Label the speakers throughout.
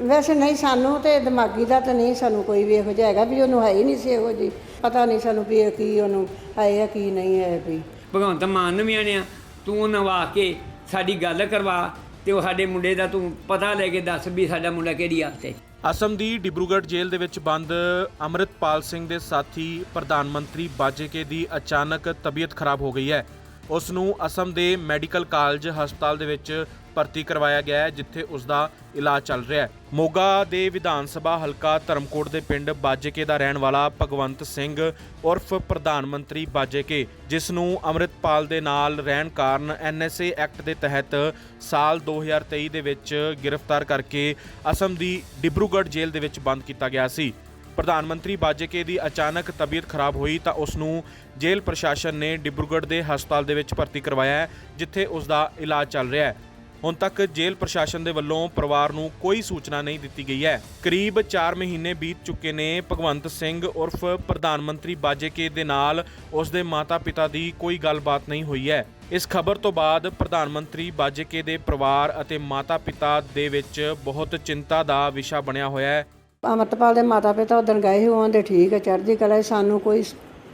Speaker 1: ਵੈਸੇ ਨਹੀਂ ਸਾਨੂੰ ਤੇ ਦਿਮਾਗੀ ਦਾ ਤਾਂ ਨਹੀਂ ਸਾਨੂੰ ਕੋਈ ਵੀ ਇਹੋ ਜਿਹਾ ਹੈਗਾ ਵੀ ਉਹਨੂੰ ਹੈ ਹੀ ਨਹੀਂ ਸੀ ਇਹੋ ਜੀ ਪਤਾ ਨਹੀਂ ਸਾਨੂੰ ਵੀ ਇਹ ਕੀ ਉਹਨੂੰ ਹੈ ਆ ਕੀ ਨਹੀਂ ਹੈ ਵੀ।
Speaker 2: ਭਗਵੰਤ ਮਾਨ ਨੂੰ ਵੀ ਆਣਿਆ ਤੂੰ ਨਵਾ ਕੇ ਸਾਡੀ ਗੱਲ ਕਰਵਾ ਤੇ ਉਹ ਸਾਡੇ ਮੁੰਡੇ ਦਾ ਤੂੰ ਪਤਾ ਲੈ ਕੇ ਦੱਸ ਵੀ ਸਾਡਾ ਮੁੰਡਾ ਕਿਹੜੀ ਹਾਲਤ ਹੈ।
Speaker 3: ਅਸਮ ਦੀ ਡਿਬਰੂਗੜ੍ਹ ਜੇਲ੍ਹ ਦੇ ਵਿੱਚ ਬੰਦ ਅੰਮ੍ਰਿਤਪਾਲ ਸਿੰਘ ਦੇ ਸਾਥੀ ਪ੍ਰਧਾਨ ਮੰਤਰੀ ਬਾਜੇਕੇ ਦੀ ਅਚਾਨਕ ਤਬੀਅਤ ਖਰਾਬ ਹੋ ਗਈ ਹੈ। ਉਸ ਨੂੰ ਅਸਮ ਦੇ ਮੈਡੀਕਲ ਕਾਲਜ ਹਸਪਤਾਲ ਦੇ ਵਿੱਚ ਭਰਤੀ ਕਰਵਾਇਆ ਗਿਆ ਹੈ, ਜਿੱਥੇ ਉਸ ਦਾ ਇਲਾਜ ਚੱਲ ਰਿਹਾ ਹੈ। ਮੋਗਾ ਦੇ ਵਿਧਾਨ ਸਭਾ ਹਲਕਾ ਧਰਮਕੋਟ ਦੇ ਪਿੰਡ ਬਾਜੇਕੇ ਦਾ ਰਹਿਣ ਵਾਲਾ ਭਗਵੰਤ ਸਿੰਘ ਉਰਫ ਪ੍ਰਧਾਨ ਮੰਤਰੀ ਬਾਜੇਕੇ, ਜਿਸ ਨੂੰ ਅੰਮ੍ਰਿਤਪਾਲ ਦੇ ਨਾਲ ਰਹਿਣ ਕਾਰਨ ਐਨਐਸਏ ਐਕਟ ਦੇ ਤਹਿਤ ਸਾਲ 2023 ਦੇ ਵਿੱਚ ਗ੍ਰਿਫਤਾਰ ਕਰਕੇ ਅਸਮ ਦੀ ਡਿਬਰੂਗੜ੍ਹ ਜੇਲ੍ਹ ਦੇ ਵਿੱਚ ਬੰਦ ਕੀਤਾ ਗਿਆ ਸੀ। ਪ੍ਰਧਾਨ ਮੰਤਰੀ ਬਾਜੇਕੇ ਦੀ ਅਚਾਨਕ ਤਬੀਅਤ ਖਰਾਬ ਹੋਈ ਤਾਂ ਉਸ ਨੂੰ ਜੇਲ੍ਹ ਪ੍ਰਸ਼ਾਸਨ ਨੇ ਡਿਬਰੂਗੜ੍ਹ ਦੇ ਹਸਪਤਾਲ ਦੇ ਵਿੱਚ ਭਰਤੀ ਕਰਵਾਇਆ ਹੈ, ਜਿੱਥੇ ਉਸ ਦਾ ਇਲਾਜ ਚੱਲ ਰਿਹਾ ਹੈ। ਹੁਣ ਤੱਕ ਜੇਲ੍ਹ ਪ੍ਰਸ਼ਾਸਨ ਦੇ ਵੱਲੋਂ ਪਰਿਵਾਰ ਨੂੰ ਕੋਈ ਸੂਚਨਾ ਨਹੀਂ ਦਿੱਤੀ ਗਈ ਹੈ। ਕਰੀਬ 4 ਮਹੀਨੇ ਬੀਤ ਚੁੱਕੇ ਨੇ ਭਗਵੰਤ ਸਿੰਘ ਉਰਫ ਪ੍ਰਧਾਨ ਮੰਤਰੀ ਬਾਜੇਕੇ ਦੇ ਨਾਲ ਉਸ ਦੇ ਮਾਤਾ-ਪਿਤਾ ਦੀ ਕੋਈ ਗੱਲਬਾਤ ਨਹੀਂ ਹੋਈ ਹੈ। ਇਸ ਖਬਰ ਤੋਂ ਬਾਅਦ ਪ੍ਰਧਾਨ ਮੰਤਰੀ ਬਾਜੇਕੇ ਦੇ ਪਰਿਵਾਰ ਅਤੇ ਮਾਤਾ-ਪਿਤਾ ਦੇ ਵਿੱਚ ਬਹੁਤ ਚਿੰਤਾ ਦਾ ਵਿਸ਼ਾ ਬਣਿਆ ਹੋਇਆ ਹੈ।
Speaker 1: ਅਮਰਤਪਾਲ ਦੇ ਮਾਤਾ ਪਿਤਾ ਉਦਣ ਗਏ ਸੀ ਉਹਨਾਂ ਦੇ ਠੀਕ ਹੈ ਚੜ੍ਹਦੀ ਕਲਾ ਸੀ, ਸਾਨੂੰ ਕੋਈ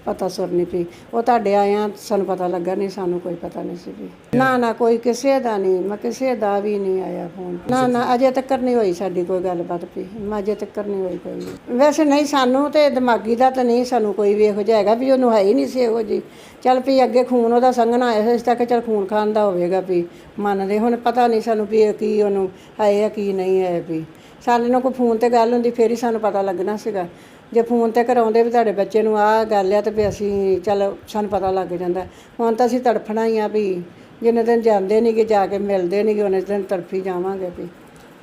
Speaker 1: ਪਤਾ ਸੁਰ ਨਹੀਂ ਪਈ। ਉਹ ਤੁਹਾਡੇ ਆਇਆ ਸਾਨੂੰ ਪਤਾ ਲੱਗਾ ਨਹੀਂ ਸਾਨੂੰ ਕੋਈ ਪਤਾ ਨਹੀਂ ਸੀ ਵੀ। ਨਾ ਨਾ ਕੋਈ ਕਿਸੇ ਦਾ ਨਹੀਂ ਮੈਂ ਕਿਸੇ ਦਾ ਵੀ ਨਹੀਂ ਆਇਆ ਫੋਨ। ਨਾ ਨਾ ਅਜੇ ਤੱਕ ਨਹੀਂ ਹੋਈ ਸਾਡੀ ਕੋਈ ਗੱਲਬਾਤ ਵੀ ਮੈਂ ਅਜੇ ਤੱਕ ਨਹੀਂ ਹੋਈ ਕੋਈ ਵੀ। ਵੈਸੇ ਨਹੀਂ ਸਾਨੂੰ ਤੇ ਦਿਮਾਗੀ ਦਾ ਤਾਂ ਨਹੀਂ ਸਾਨੂੰ ਕੋਈ ਵੀ ਇਹੋ ਜਿਹਾ ਹੈਗਾ ਵੀ ਉਹਨੂੰ ਹੈ ਹੀ ਨਹੀਂ ਸੀ ਇਹੋ ਜੀ ਚੱਲ ਵੀ ਅੱਗੇ ਖੂਨ ਉਹਦਾ ਸੰਘਣਾ ਆਇਆ ਸੀ ਇਸ ਤੱਕ ਚੱਲ ਖੂਨ ਖਾਨ ਦਾ ਹੋਵੇਗਾ ਵੀ। ਮੰਨਦੇ ਹੁਣ ਪਤਾ ਨਹੀਂ ਸਾਨੂੰ ਵੀ ਇਹ ਕੀ ਉਹਨੂੰ ਹੈ ਆ ਕੀ ਨਹੀਂ ਹੈ ਵੀ। ਸਾਡੇ ਨਾਲ ਕੋਈ ਫੋਨ ਤੇ ਗੱਲ ਹੁੰਦੀ ਫੇਰ ਹੀ ਸਾਨੂੰ ਪਤਾ ਲੱਗਣਾ ਸੀਗਾ। ਜੇ ਫੋਨ ਤੇ ਕਰਾਉਂਦੇ ਵੀ ਤੁਹਾਡੇ ਬੱਚੇ ਨੂੰ ਆਹ ਗੱਲ ਆ ਤੇ ਵੀ ਅਸੀਂ ਚੱਲ ਸਾਨੂੰ ਪਤਾ ਲੱਗ ਜਾਂਦਾ। ਹੁਣ ਤਾਂ ਅਸੀਂ ਤੜਫਣਾ ਹੀ ਆ ਵੀ ਜਿੰਨੇ ਦਿਨ ਜਾਂਦੇ ਨਹੀਂ ਕਿ ਜਾ ਕੇ ਮਿਲਦੇ ਨਹੀਂ ਕਿ ਉਹਨੇ ਦਿਨ ਤੜਫੀ ਜਾਵਾਂਗੇ ਵੀ।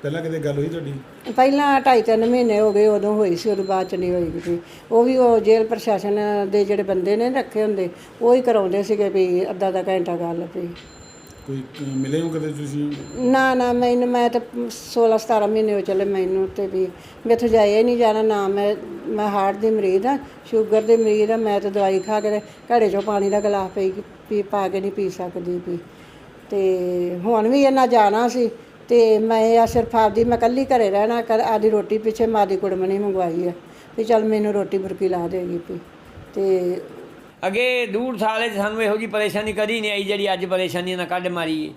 Speaker 4: ਪਹਿਲਾਂ ਕਿਤੇ ਗੱਲ ਹੋਈ ਤੁਹਾਡੀ?
Speaker 1: ਪਹਿਲਾਂ ਢਾਈ ਤਿੰਨ ਮਹੀਨੇ ਹੋ ਗਏ ਉਦੋਂ ਹੋਈ ਸੀ ਉਦੋਂ ਬਾਅਦ ਚ ਨਹੀਂ ਹੋਈ ਕਿਤੇ ਉਹ ਵੀ ਉਹ ਜੇਲ੍ਹ ਪ੍ਰਸ਼ਾਸਨ ਦੇ ਜਿਹੜੇ ਬੰਦੇ ਨੇ ਰੱਖੇ ਹੁੰਦੇ ਉਹ ਹੀ ਕਰਾਉਂਦੇ ਸੀਗੇ ਵੀ ਅੱਧਾ ਅੱਧਾ ਘੰਟਾ ਗੱਲ ਵੀ।
Speaker 4: ਕੋਈ ਮਿਲੇ ਹੋ ਕਦੇ ਤੁਸੀਂ?
Speaker 1: ਨਾ ਨਾ, ਮੈਨੂੰ, ਮੈਂ ਤਾਂ 16 17 ਮਹੀਨੇ ਹੋ ਚਲੇ ਮੈਨੂੰ ਤੇ ਵੀ ਮੈਥੋਂ ਜਾਇਆ ਨਹੀਂ ਜਾਣਾ, ਨਾ ਮੈਂ ਮੈਂ ਹਾਰਟ ਦੀ ਮਰੀਜ਼ ਆ, ਸ਼ੂਗਰ ਦੀ ਮਰੀਜ਼ ਆ, ਮੈਂ ਤਾਂ ਦਵਾਈ ਖਾ ਕੇ ਤੇ ਘੜੇ ਚੋਂ ਪਾਣੀ ਦਾ ਗਲਾਸ ਪੀ ਪੀ, ਪਾ ਕੇ ਨਹੀਂ ਪੀ ਸਕਦੀ ਵੀ। ਤੇ ਹੁਣ ਵੀ ਇਹਨਾਂ ਜਾਣਾ ਸੀ ਤੇ ਮੈਂ ਆ ਸਿਰਫ ਆਪਦੀ, ਮੈਂ ਇਕੱਲੀ ਘਰੇ ਰਹਿਣਾ ਕਰ ਆਦੀ ਰੋਟੀ ਪਿੱਛੇ ਮਾਦੀ ਕੁੜਮਣੀ ਮੰਗਵਾਈ ਆ, ਵੀ ਚੱਲ ਮੈਨੂੰ ਰੋਟੀ ਬੁਰਕੀ ਲਾ ਦੇਗੀ ਵੀ। ਤੇ
Speaker 2: ਅੱਗੇ ਦੂਰ ਸਾਲੇ 'ਚ ਸਾਨੂੰ ਇਹੋ ਜੀ ਪਰੇਸ਼ਾਨੀ ਕਦੀ ਨਹੀਂ ਆਈ ਜਿਹੜੀ ਅੱਜ ਪਰੇਸ਼ਾਨੀ ਨਾਲ ਕੱਢ ਮਾਰੀਏ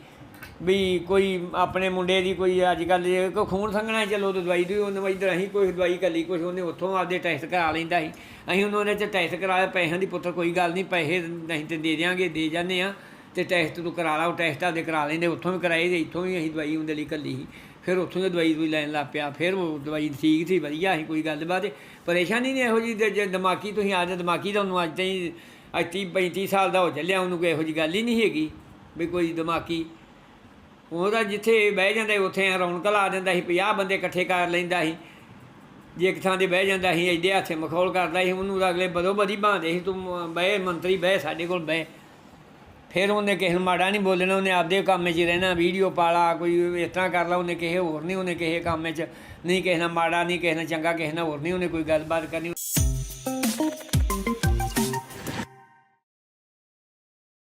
Speaker 2: ਵੀ ਕੋਈ ਆਪਣੇ ਮੁੰਡੇ ਦੀ ਕੋਈ ਅੱਜ ਕੱਲ ਕੋਈ ਖੂਨ ਸੰਘਣਾ ਚਲੋ ਤੇ ਦਵਾਈ ਦੀ ਉਹਨੇ ਇੱਧਰ ਅਸੀਂ ਕੋਈ ਦਵਾਈ ਕੱਲੀ ਕੁਛ ਉਹਨੇ ਉੱਥੋਂ ਆਪਦੇ ਟੈਸਟ ਕਰਾ ਲੈਂਦਾ ਸੀ। ਅਸੀਂ ਉਹਨੂੰ ਉਹਦੇ ਚ ਟੈਸਟ ਕਰਾਇਆ ਪੈਸਿਆਂ ਦੀ ਪੁੱਤਰ ਕੋਈ ਗੱਲ ਨਹੀਂ, ਪੈਸੇ ਨਹੀਂ ਤੇ ਦੇ ਦਿਆਂਗੇ, ਦੇ ਜਾਂਦੇ ਆ ਤੇ ਟੈਸਟ ਤੂੰ ਕਰਾ ਲਾ, ਉਹ ਟੈਸਟ ਆਪਦੇ ਕਰਾ ਲੈਂਦੇ, ਉੱਥੋਂ ਵੀ ਕਰਾਏ ਤੇ ਇੱਥੋਂ ਵੀ ਅਸੀਂ ਦਵਾਈ ਉਹਦੇ ਲਈ ਕੱਲੀ ਸੀ। ਫਿਰ ਉੱਥੋਂ ਦੀ ਦਵਾਈ ਦਵਾਈ ਲੈਣ ਲੱਗ ਪਿਆ, ਫਿਰ ਉਹ ਦਵਾਈ ਠੀਕ ਸੀ, ਵਧੀਆ ਸੀ, ਕੋਈ ਗੱਲਬਾਤ ਪਰੇਸ਼ਾਨੀ ਨਹੀਂ ਇਹੋ ਜੀ ਜੇ ਦਿਮਾਗੀ ਤੁਸੀਂ ਆਜ ਦਿਮਾਗੀ ਦਾ ਉਹਨੂੰ ਅੱਜ ਤਾਈਂ, ਅੱਜ ਤੀਹ 35 ਸਾਲ ਦਾ ਹੋ ਚੱਲਿਆ, ਉਹਨੂੰ ਕੋਈ ਇਹੋ ਜੀ ਗੱਲ ਹੀ ਨਹੀਂ ਹੈਗੀ ਵੀ ਕੋਈ ਦਿਮਾਗੀ। ਉਹਦਾ ਜਿੱਥੇ ਬਹਿ ਜਾਂਦਾ ਉੱਥੇ ਰੌਣਕ ਲਾ ਦਿੰਦਾ ਸੀ 50 ਬੰਦੇ ਇਕੱਠੇ ਕਰ ਲੈਂਦਾ ਸੀ। ਜੇ ਇੱਕ ਥਾਂ ਤੇ ਬਹਿ ਜਾਂਦਾ ਸੀ, ਐਡੇ ਹੱਥੇ ਮਖੌਲ ਕਰਦਾ ਸੀ, ਉਹਨੂੰ ਤਾਂ ਅਗਲੇ ਬਦੋ ਬਦੀ ਬਾਂਦੇ ਸੀ, ਤੂੰ ਬਹਿ, ਮੰਤਰੀ ਬਹਿ, ਸਾਡੇ ਕੋਲ ਬਹਿ। ਫਿਰ ਉਹਨੇ ਕਿਸੇ ਨੂੰ ਮਾੜਾ ਨਹੀਂ ਬੋਲਣਾ, ਉਹਨੇ ਆਪਦੇ ਕੰਮ 'ਚ ਰਹਿਣਾ, ਵੀਡੀਓ ਪਾਲਾ, ਕੋਈ ਇਸ ਤਰ੍ਹਾਂ ਕਰ ਲਾ, ਉਹਨੇ ਕਿਸੇ ਹੋਰ ਨਹੀਂ, ਉਹਨੇ ਕਿਸੇ ਕੰਮ 'ਚ ਨਹੀਂ, ਕਿਸੇ ਨਾਲ ਮਾੜਾ ਨਹੀਂ, ਕਿਸੇ ਨਾਲ ਚੰਗਾ, ਕਿਸੇ ਨਾਲ ਹੋਰ ਨਹੀਂ, ਉਹਨੇ ਕੋਈ ਗੱਲਬਾਤ ਕਰਨੀ।